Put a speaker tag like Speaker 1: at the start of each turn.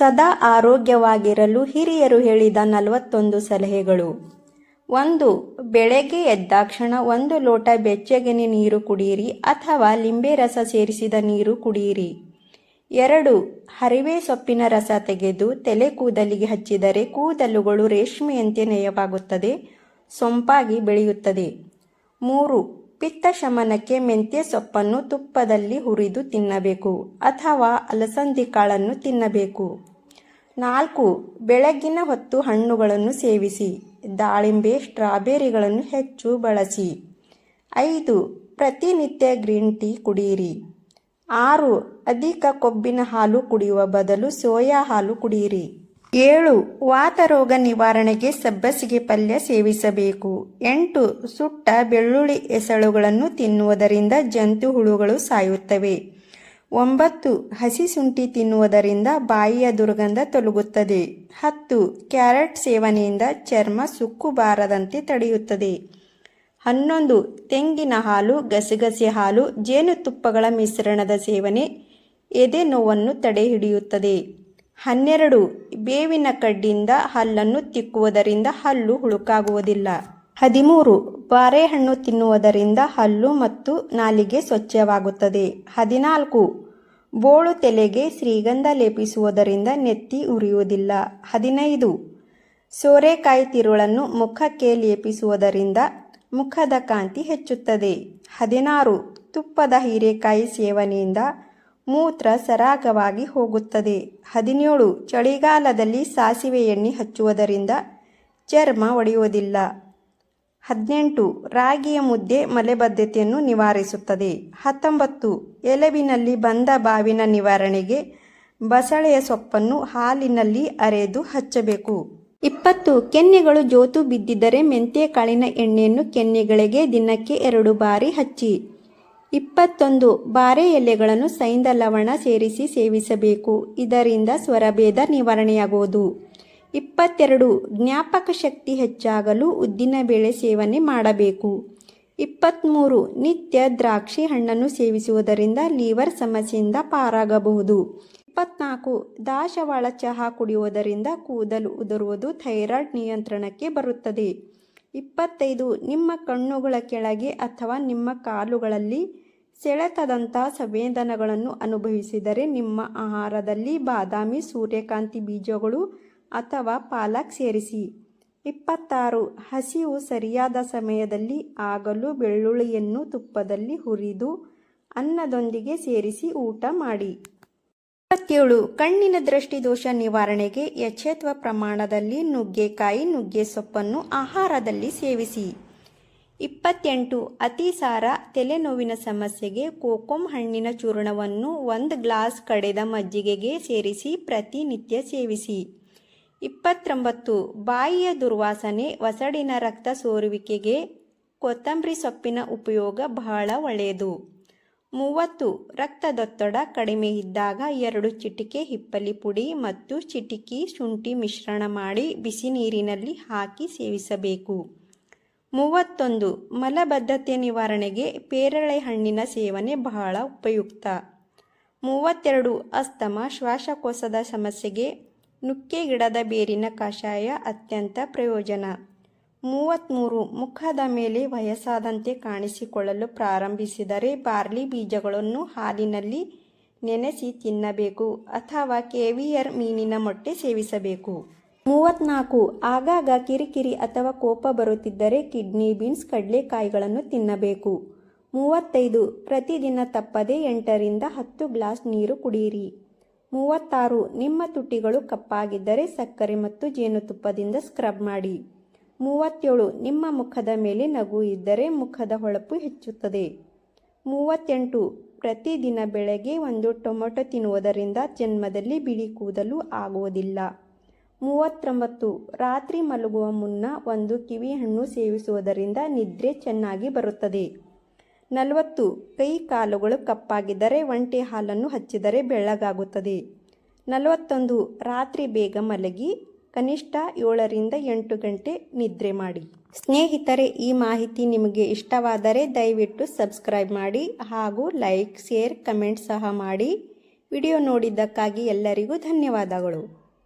Speaker 1: ಸದಾ ಆರೋಗ್ಯವಾಗಿರಲು ಹಿರಿಯರು ಹೇಳಿದ ನಲವತ್ತೊಂದು ಸಲಹೆಗಳು. ಒಂದು, ಬೆಳಗ್ಗೆ ಎದ್ದಾಕ್ಷಣ ಒಂದು ಲೋಟ ಬೆಚ್ಚಗಿನ ನೀರು ಕುಡಿಯಿರಿ ಅಥವಾ ಲಿಂಬೆ ರಸ ಸೇರಿಸಿದ ನೀರು ಕುಡಿಯಿರಿ ಎರಡು, ಹರಿವೆ ಸೊಪ್ಪಿನ ರಸ ತೆಗೆದು ತಲೆ ಕೂದಲಿಗೆ ಹಚ್ಚಿದರೆ ಕೂದಲುಗಳು ರೇಷ್ಮೆಯಂತೆ ನಯವಾಗುತ್ತದೆ, ಸೊಂಪಾಗಿ ಬೆಳೆಯುತ್ತದೆ. ಮೂರು, ಪಿತ್ತ ಶಮನಕ್ಕೆ ಮೆಂತ್ಯ ಸೊಪ್ಪನ್ನು ತುಪ್ಪದಲ್ಲಿ ಹುರಿದು ತಿನ್ನಬೇಕು ಅಥವಾ ಅಲಸಂದಿ ಕಾಳನ್ನು ತಿನ್ನಬೇಕು. ನಾಲ್ಕು, ಬೆಳಗ್ಗಿನ ಹೊತ್ತು ಹಣ್ಣುಗಳನ್ನು ಸೇವಿಸಿ, ದಾಳಿಂಬೆ, ಸ್ಟ್ರಾಬೆರಿಗಳನ್ನು ಹೆಚ್ಚು ಬಳಸಿ. ಐದು, ಪ್ರತಿನಿತ್ಯ ಗ್ರೀನ್ ಟೀ ಕುಡಿಯಿರಿ ಆರು, ಅಧಿಕ ಕೊಬ್ಬಿನ ಹಾಲು ಕುಡಿಯುವ ಬದಲು ಸೋಯಾ ಹಾಲು ಕುಡಿಯಿರಿ ಏಳು, ವಾತರೋಗ ನಿವಾರಣೆಗೆ ಸಬ್ಬಸಿಗೆ ಪಲ್ಯ ಸೇವಿಸಬೇಕು. ಎಂಟು, ಸುಟ್ಟ ಬೆಳ್ಳುಳ್ಳಿ ಎಸಳುಗಳನ್ನು ತಿನ್ನುವುದರಿಂದ ಜಂತು ಹುಳುಗಳು ಸಾಯುತ್ತವೆ. ಒಂಬತ್ತು ಹಸಿ ಶುಂಠಿ ತಿನ್ನುವುದರಿಂದ ಬಾಯಿಯ ದುರ್ಗಂಧ ತೊಲಗುತ್ತದೆ. ಹತ್ತು ಕ್ಯಾರೆಟ್ ಸೇವನೆಯಿಂದ ಚರ್ಮ ಸುಕ್ಕು ಬಾರದಂತೆ ತಡೆಯುತ್ತದೆ. ಹನ್ನೊಂದು ತೆಂಗಿನ ಹಾಲು, ಗಸಗಸೆ ಹಾಲು ಜೇನುತುಪ್ಪಗಳ ಮಿಶ್ರಣದ ಸೇವನೆ ಎದೆ ನೋವನ್ನು ತಡೆಹಿಡಿಯುತ್ತದೆ. ಹನ್ನೆರಡು ಬೇವಿನ ಕಡ್ಡಿಯಿಂದ ಹಲ್ಲನ್ನು ತಿಕ್ಕುವುದರಿಂದ ಹಲ್ಲು ಹುಳುಕಾಗುವುದಿಲ್ಲ. ಹದಿಮೂರು. ಬಾರೆಹಣ್ಣು ತಿನ್ನುವುದರಿಂದ ಹಲ್ಲು ಮತ್ತು ನಾಲಿಗೆ ಸ್ವಚ್ಛವಾಗುತ್ತದೆ. ಹದಿನಾಲ್ಕು. ಬೋಳು ತಲೆಗೆ ಶ್ರೀಗಂಧ ಲೇಪಿಸುವುದರಿಂದ ನೆತ್ತಿ ಉರಿಯುವುದಿಲ್ಲ. ಹದಿನೈದು. ಸೋರೆಕಾಯಿ ತಿರುಳನ್ನು ಮುಖಕ್ಕೆ ಲೇಪಿಸುವುದರಿಂದ ಮುಖದ ಕಾಂತಿ ಹೆಚ್ಚುತ್ತದೆ. ಹದಿನಾರು. ತುಪ್ಪದ ಹೀರೆಕಾಯಿ ಸೇವನೆಯಿಂದ ಮೂತ್ರ ಸರಾಗವಾಗಿ ಹೋಗುತ್ತದೆ. ಹದಿನೇಳು. ಚಳಿಗಾಲದಲ್ಲಿ ಸಾಸಿವೆ ಎಣ್ಣೆ ಹಚ್ಚುವುದರಿಂದ ಚರ್ಮ ಒಡೆಯುವುದಿಲ್ಲ. ಹದಿನೆಂಟು, ರಾಗಿಯ ಮುದ್ದೆ ಮಲೆಬದ್ಧತೆಯನ್ನು ನಿವಾರಿಸುತ್ತದೆ. ಹತ್ತೊಂಬತ್ತು, ಎಲವಿನಲ್ಲಿ ಬಂದ ಬಾವಿನ ನಿವಾರಣೆಗೆ ಬಸಳೆಯ ಸೊಪ್ಪನ್ನು ಹಾಲಿನಲ್ಲಿ ಅರೆದು ಹಚ್ಚಬೇಕು. ಇಪ್ಪತ್ತು, ಕೆನ್ನೆಗಳು ಜೋತು ಬಿದ್ದಿದ್ದರೆ ಮೆಂತ್ಯ ಕಾಳಿನ ಎಣ್ಣೆಯನ್ನು ಕೆನ್ನೆಗಳಿಗೆ ದಿನಕ್ಕೆ ಎರಡು ಬಾರಿ ಹಚ್ಚಿ. ಇಪ್ಪತ್ತೊಂದು, ಬಾರೆ ಎಲೆಗಳನ್ನು ಸೈಂದ ಲವಣ ಸೇರಿಸಿ ಸೇವಿಸಬೇಕು. ಇದರಿಂದ ಸ್ವರಭೇದ ನಿವಾರಣೆಯಾಗುವುದು. ಇಪ್ಪತ್ತೆರಡು, ಜ್ಞಾಪಕ ಶಕ್ತಿ ಹೆಚ್ಚಾಗಲು ಉದ್ದಿನಬೇಳೆ ಸೇವನೆ ಮಾಡಬೇಕು. ಇಪ್ಪತ್ತ್ಮೂರು ನಿತ್ಯ ದ್ರಾಕ್ಷಿ ಹಣ್ಣನ್ನು ಸೇವಿಸುವುದರಿಂದ ಲಿವರ್ ಸಮಸ್ಯೆಯಿಂದ ಪಾರಾಗಬಹುದು. ಇಪ್ಪತ್ನಾಲ್ಕು ದಾಶವಾಳ ಚಹಾ ಕುಡಿಯುವುದರಿಂದ ಕೂದಲು ಉದುರುವುದು ಥೈರಾಯ್ಡ್ ನಿಯಂತ್ರಣಕ್ಕೆ ಬರುತ್ತದೆ. ಇಪ್ಪತ್ತೈದು, ನಿಮ್ಮ ಕಣ್ಣುಗಳ ಕೆಳಗೆ ಅಥವಾ ನಿಮ್ಮ ಕಾಲುಗಳಲ್ಲಿ ಸೆಳೆತದಂಥ ಸಂವೇದನೆಗಳನ್ನು ಅನುಭವಿಸಿದರೆ ನಿಮ್ಮ ಆಹಾರದಲ್ಲಿ ಬಾದಾಮಿ, ಸೂರ್ಯಕಾಂತಿ ಬೀಜಗಳು ಅಥವಾ ಪಾಲಕ್ ಸೇರಿಸಿ. ಇಪ್ಪತ್ತಾರು, ಹಸಿವು ಸರಿಯಾದ ಸಮಯದಲ್ಲಿ ಆಗಲು ಬೆಳ್ಳುಳ್ಳಿಯನ್ನು ತುಪ್ಪದಲ್ಲಿ ಹುರಿದು ಅನ್ನದೊಂದಿಗೆ ಸೇರಿಸಿ ಊಟ ಮಾಡಿ. ಇಪ್ಪತ್ತೇಳು, ಕಣ್ಣಿನ ದೃಷ್ಟಿದೋಷ ನಿವಾರಣೆಗೆ ಯಥೇತ್ವ ಪ್ರಮಾಣದಲ್ಲಿ ನುಗ್ಗೆಕಾಯಿ, ನುಗ್ಗೆ ಸೊಪ್ಪನ್ನು ಆಹಾರದಲ್ಲಿ ಸೇವಿಸಿ. ಇಪ್ಪತ್ತೆಂಟು ಅತಿಸಾರ ತಲೆನೋವಿನ ಸಮಸ್ಯೆಗೆ ಕೋಕೋಮ್ ಹಣ್ಣಿನ ಚೂರ್ಣವನ್ನು ಒಂದು ಗ್ಲಾಸ್ ಕಡೆದ ಮಜ್ಜಿಗೆಗೆ ಸೇರಿಸಿ ಪ್ರತಿನಿತ್ಯ ಸೇವಿಸಿ. ಇಪ್ಪತ್ತೊಂಬತ್ತು, ಬಾಯಿಯ ದುರ್ವಾಸನೆ ಒಸಡಿನ ರಕ್ತ ಸೋರುವಿಕೆಗೆ ಕೊತ್ತಂಬರಿ ಸೊಪ್ಪಿನ ಉಪಯೋಗ ಬಹಳ ಒಳ್ಳೆಯದು. ಮೂವತ್ತು, ರಕ್ತದೊತ್ತಡ ಕಡಿಮೆ ಇದ್ದಾಗ ಎರಡು ಚಿಟಿಕೆ ಹಿಪ್ಪಲಿ ಪುಡಿ ಮತ್ತು ಚಿಟಿಕಿ ಶುಂಠಿ ಮಿಶ್ರಣ ಮಾಡಿ ಬಿಸಿ ನೀರಿನಲ್ಲಿ ಹಾಕಿ ಸೇವಿಸಬೇಕು. ಮೂವತ್ತೊಂದು, ಮಲಬದ್ಧತೆ ನಿವಾರಣೆಗೆ ಪೇರಳೆ ಹಣ್ಣಿನ ಸೇವನೆ ಬಹಳ ಉಪಯುಕ್ತ. ಮೂವತ್ತೆರಡು, ಅಸ್ತಮ, ಶ್ವಾಸಕೋಶದ ಸಮಸ್ಯೆಗೆ ನುಕ್ಕೆ ಗಿಡದ ಬೇರಿನ ಕಷಾಯ ಅತ್ಯಂತ ಪ್ರಯೋಜನ. ಮೂವತ್ತ್ಮೂರು ಮುಖದ ಮೇಲೆ ವಯಸ್ಸಾದಂತೆ ಕಾಣಿಸಿಕೊಳ್ಳಲು ಪ್ರಾರಂಭಿಸಿದರೆ ಬಾರ್ಲಿ ಬೀಜಗಳನ್ನು ಹಾಲಿನಲ್ಲಿ ನೆನೆಸಿ ತಿನ್ನಬೇಕು ಅಥವಾ ಕೇವಿಯರ್ ಮೀನಿನ ಮೊಟ್ಟೆ ಸೇವಿಸಬೇಕು. ಮೂವತ್ನಾಲ್ಕು, ಆಗಾಗ ಕಿರಿಕಿರಿ ಅಥವಾ ಕೋಪ ಬರುತ್ತಿದ್ದರೆ ಕಿಡ್ನಿ ಬೀನ್ಸ್, ಕಡಲೆಕಾಯಿಗಳನ್ನು ತಿನ್ನಬೇಕು. ಮೂವತ್ತೈದು, ಪ್ರತಿದಿನ ತಪ್ಪದೆ ಎಂಟರಿಂದ ಹತ್ತು ಗ್ಲಾಸ್ ನೀರು ಕುಡಿಯಿರಿ ಮೂವತ್ತಾರು, ನಿಮ್ಮ ತುಟಿಗಳು ಕಪ್ಪಾಗಿದ್ದರೆ ಸಕ್ಕರೆ ಮತ್ತು ಜೇನುತುಪ್ಪದಿಂದ ಸ್ಕ್ರಬ್ ಮಾಡಿ. ಮೂವತ್ತೇಳು, ನಿಮ್ಮ ಮುಖದ ಮೇಲೆ ನಗು ಇದ್ದರೆ ಮುಖದ ಹೊಳಪು ಹೆಚ್ಚುತ್ತದೆ. ಮೂವತ್ತೆಂಟು, ಪ್ರತಿದಿನ ಬೆಳಗ್ಗೆ ಒಂದು ಟೊಮೊಟೊ ತಿನ್ನುವುದರಿಂದ ಜನ್ಮದಲ್ಲಿ ಬಿಳಿ ಕೂದಲು ಆಗುವುದಿಲ್ಲ. ಮೂವತ್ತೊಂಬತ್ತು, ರಾತ್ರಿ ಮಲಗುವ ಮುನ್ನ ಒಂದು ಕಿವಿಹಣ್ಣು ಸೇವಿಸುವುದರಿಂದ ನಿದ್ರೆ ಚೆನ್ನಾಗಿ ಬರುತ್ತದೆ. ನಲವತ್ತು ಕೈ ಕಾಲುಗಳು ಕಪ್ಪಾಗಿದ್ದರೆ ಒಂಟಿ ಹಾಲನ್ನು ಹಚ್ಚಿದರೆ ಬೆಳ್ಳಗಾಗುತ್ತದೆ. ನಲವತ್ತೊಂದು ರಾತ್ರಿ ಬೇಗ ಮಲಗಿ ಕನಿಷ್ಠ ಏಳರಿಂದ ಎಂಟು ಗಂಟೆ ನಿದ್ರೆ ಮಾಡಿ. ಸ್ನೇಹಿತರೆ, ಈ ಮಾಹಿತಿ ನಿಮಗೆ ಇಷ್ಟವಾದರೆ ದಯವಿಟ್ಟು ಸಬ್ಸ್ಕ್ರೈಬ್ ಮಾಡಿ ಹಾಗೂ ಲೈಕ್, ಶೇರ್, ಕಮೆಂಟ್ ಸಹ ಮಾಡಿ. ವಿಡಿಯೋ ನೋಡಿದ್ದಕ್ಕಾಗಿ ಎಲ್ಲರಿಗೂ ಧನ್ಯವಾದಗಳು.